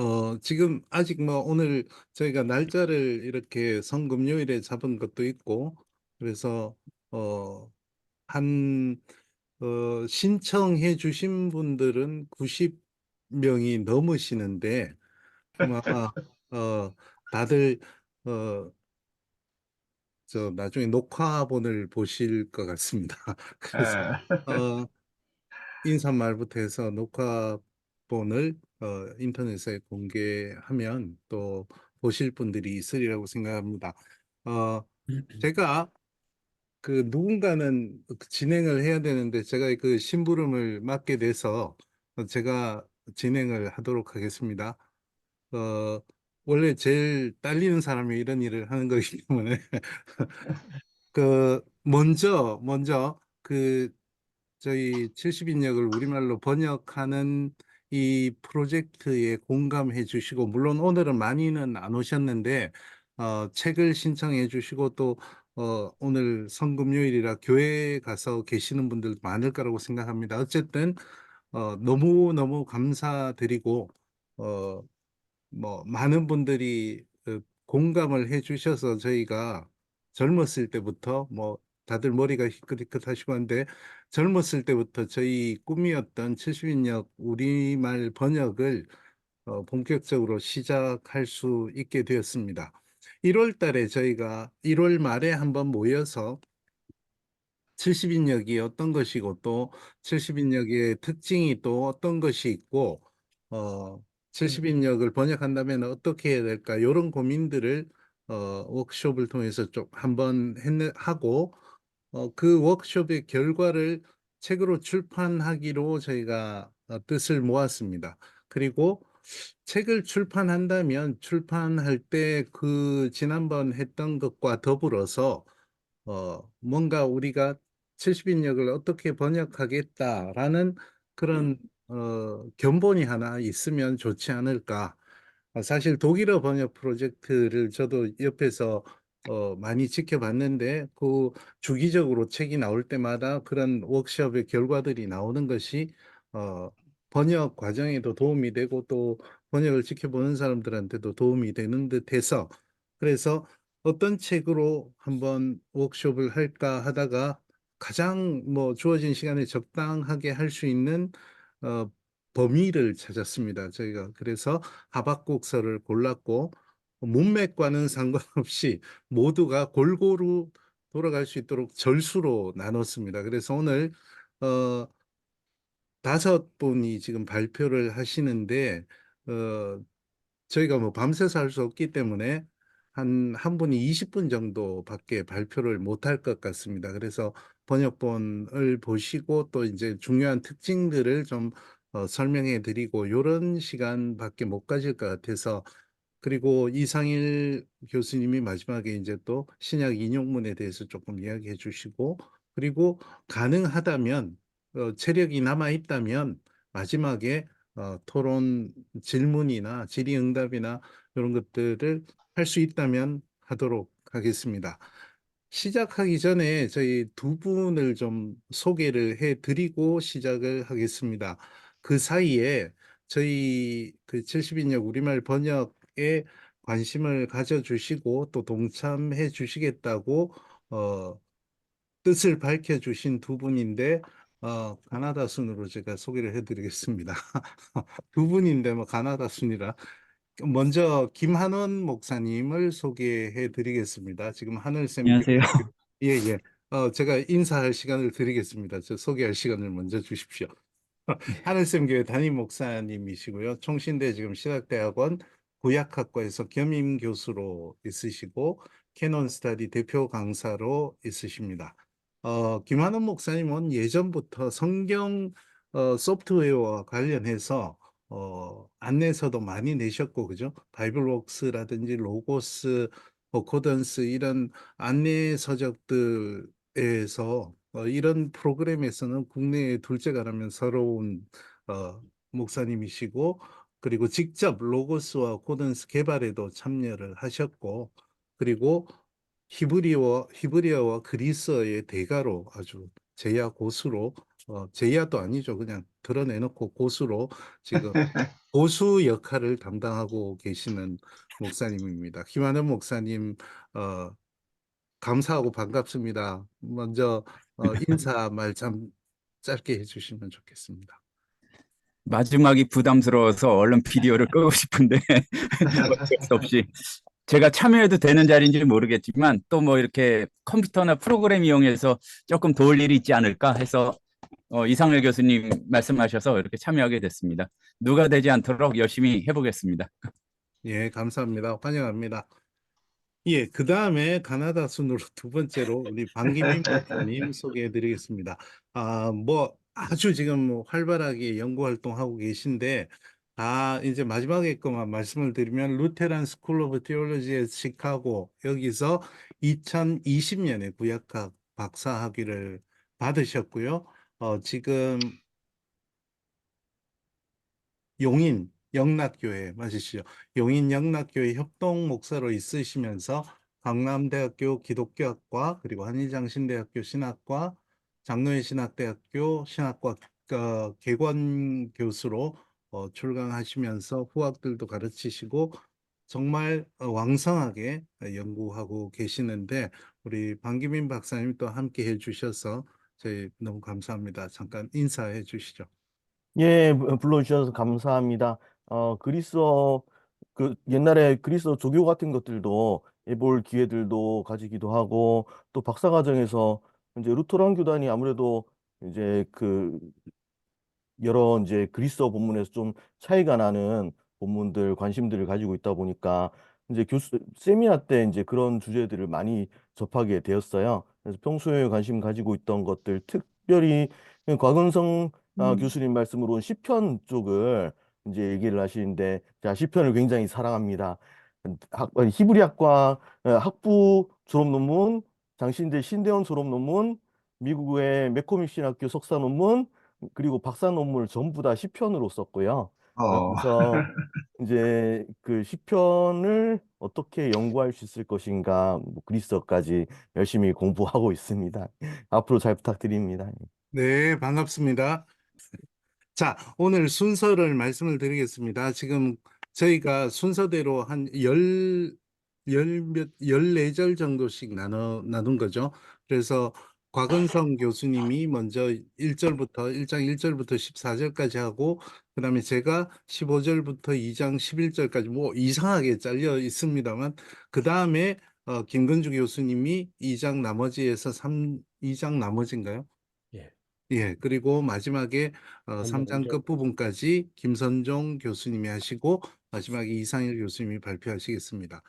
어, 지금 아직 뭐 오늘 저희가 날짜를 이렇게 성금요일에 잡은 것도 있고, 그래서, 어, 한, 어, 신청해 주신 분들은 90명이 넘으시는데, 뭐 아마, 어, 다들, 어, 저 나중에 녹화본을 보실 것 같습니다. 그래서, 예. 어, 인사말부터 해서 녹화 본을 어, 인터넷에 공개하면 또 보실 분들이 있으리라고 생각합니다. 어, 제가 그 누군가는 그 진행을 해야 되는데 제가 그 심부름을 맡게 돼서 제가 진행을 하도록 하겠습니다. 어, 원래 제일 딸리는 사람이 이런 일을 하는 거기 때문에 그 먼저 먼저 그 저희 70인역을 우리말로 번역하는 이 프로젝트에 공감해 주시고, 물론 오늘은 많이는 안 오셨는데, 어, 책을 신청해 주시고, 또, 어, 오늘 성금요일이라 교회에 가서 계시는 분들 많을 거라고 생각합니다. 어쨌든, 어, 너무너무 감사드리고, 어, 뭐 많은 분들이 그 공감을 해 주셔서 저희가 젊었을 때부터 뭐 다들 머리가 희끗희끗하시고 한데 젊었을 때부터 저희 꿈이었던 70인역 우리말 번역을 어, 본격적으로 시작할 수 있게 되었습니다. 1월 달에 저희가 1월 말에 한번 모여서 70인역이 어떤 것이고 또 70인역의 특징이 또 어떤 것이 있고 어 70인역을 번역한다면 어떻게 해야 될까 이런 고민들을 어 워크숍을 통해서 좀 한번 했 하고 어 그 워크숍의 결과를 책으로 출판하기로 저희가 어 뜻을 모았습니다. 그리고 책을 출판한다면 출판할 때 그 지난번 했던 것과 더불어서 어, 뭔가 우리가 70인역을 어떻게 번역하겠다라는 그런 어, 견본이 하나 있으면 좋지 않을까. 어, 사실 독일어 번역 프로젝트를 저도 옆에서 어, 많이 지켜봤는데 그 주기적으로 책이 나올 때마다 그런 워크숍의 결과들이 나오는 것이 어, 번역 과정에도 도움이 되고 또 번역을 지켜보는 사람들한테도 도움이 되는 듯해서 그래서 어떤 책으로 한번 워크숍을 할까 하다가 가장 뭐 주어진 시간에 적당하게 할 수 있는 어, 범위를 찾았습니다. 저희가 그래서 하박국서를 골랐고 문맥과는 상관없이 모두가 골고루 돌아갈 수 있도록 절수로 나눴습니다. 그래서 오늘 어, 다섯 분이 지금 발표를 하시는데 어, 저희가 뭐 밤새서 할 수 없기 때문에 한, 한 분이 20분 정도밖에 발표를 못할 것 같습니다. 그래서 번역본을 보시고 또 이제 중요한 특징들을 좀 어, 설명해 드리고 이런 시간밖에 못 가질 것 같아서 그리고 이상일 교수님이 마지막에 이제 또 신약 인용문에 대해서 조금 이야기해 주시고 그리고 가능하다면 어, 체력이 남아 있다면 마지막에 어, 토론 질문이나 질의응답이나 이런 것들을 할 수 있다면 하도록 하겠습니다. 시작하기 전에 저희 두 분을 좀 소개를 해 드리고 시작을 하겠습니다. 그 사이에 저희 그 70인역 우리말 번역 에 관심을 가져주시고 또 동참해 주시겠다고 어, 뜻을 밝혀주신 두 분인데 어, 가나다 순으로 제가 소개를 해드리겠습니다. 두 분인데 뭐 가나다 순이라 먼저 김한원 목사님을 소개해 드리겠습니다. 지금 하늘샘 안녕하세요. 교회 예, 예. 어, 제가 인사할 시간을 드리겠습니다. 저 소개할 시간을 먼저 주십시오. 하늘샘 교회 담임 목사님이시고요. 총신대 지금 신학대학원 구약학과에서 겸임 교수로 있으시고 캐논 스타디 대표 강사로 있으십니다. 어, 김한원 목사님은 예전부터 성경 어, 소프트웨어와 관련해서 어, 안내서도 많이 내셨고, 그죠? 바이블웍스라든지 로고스, 어코던스 이런 안내 서적들에서 어, 이런 프로그램에서는 국내에 둘째가라면 서러운 어, 목사님이시고, 그리고 직접 로고스와 코던스 개발에도 참여를 하셨고, 그리고 히브리어, 히브리어와 그리스어의 대가로 아주 제야 고수로 어, 제야도 아니죠. 그냥 드러내놓고 고수로 지금 고수 역할을 담당하고 계시는 목사님입니다. 김하는 목사님, 어, 감사하고 반갑습니다. 먼저 어, 인사 말 참 짧게 해주시면 좋겠습니다. 마지막이 부담스러워서 얼른 비디오를 끄고 싶은데 어쩔 수 없이 제가 참여해도 되는 자리인지 모르겠지만 또 뭐 이렇게 컴퓨터나 프로그램 이용해서 조금 도울 일이 있지 않을까 해서 어, 이상열 교수님 말씀하셔서 이렇게 참여하게 됐습니다. 누가 되지 않도록 열심히 해보겠습니다. 예, 감사합니다. 환영합니다. 예, 그 다음에 가나다 순으로 두 번째로 우리 방기민 박사님 소개해 드리겠습니다. 아, 뭐 아주 지금 뭐 활발하게 연구 활동하고 계신데, 다 이제 마지막에 것만 말씀을 드리면 루테란 스쿨 오브 테올로지의 시카고 여기서 2020년에 구약학 박사 학위를 받으셨고요. 어, 지금 용인 영락교회 맞으시죠? 용인 영락교회 협동 목사로 있으시면서 강남대학교 기독교학과 그리고 한일장신대학교 신학과 장로회 신학대학교 신학과 어, 개관 교수로 어, 출강하시면서 후학들도 가르치시고 정말 어, 왕성하게 연구하고 계시는데 우리 방기민 박사님 또 함께 해주셔서 저희 너무 감사합니다. 잠깐 인사해 주시죠. 예, 부- 불러주셔서 감사합니다. 어, 그리스어, 그, 옛날에 그리스어 조교 같은 것들도 해볼 기회들도 가지기도 하고, 또 박사과정에서 이제 루터란 교단이 아무래도 이제 그, 여러 이제 그리스어 본문에서 좀 차이가 나는 본문들, 관심들을 가지고 있다 보니까 이제 교수, 세미나 때 이제 그런 주제들을 많이 접하게 되었어요. 그래서 평소에 관심 가지고 있던 것들, 특별히 곽은성 아, 음. 교수님 말씀으로는 시편 쪽을 이제 얘기를 하시는데, 자, 시편을 굉장히 사랑합니다. 학, 히브리학과 어, 학부 졸업 논문, 장신대 신대원 졸업 논문, 미국의 맥코믹 학교 석사 논문, 그리고 박사 논문을 전부 다 시편으로 썼고요. 어, 그래서 이제 그 시편을 어떻게 연구할 수 있을 것인가, 뭐 그리스어까지 열심히 공부하고 있습니다. 앞으로 잘 부탁드립니다. 네, 반갑습니다. 자, 오늘 순서를 말씀을 드리겠습니다. 지금 저희가 순서대로 한 열, 열 몇, 열네 절 정도씩 나눠, 나눈 거죠. 그래서 곽은성 교수님이 먼저 1절부터, 1장 1절부터 14절까지 하고, 그 다음에 제가 15절부터 2장 11절까지 뭐 이상하게 잘려 있습니다만, 그 다음에 어, 김근주 교수님이 2장 나머지에서 3, 2장 나머지인가요? 예. 예, 그리고 마지막에 어, 삼장 3장 이절. 끝부분까지 김선종 교수님이 하시고 마지막에 이상일 교수님이 발표하시겠습니다.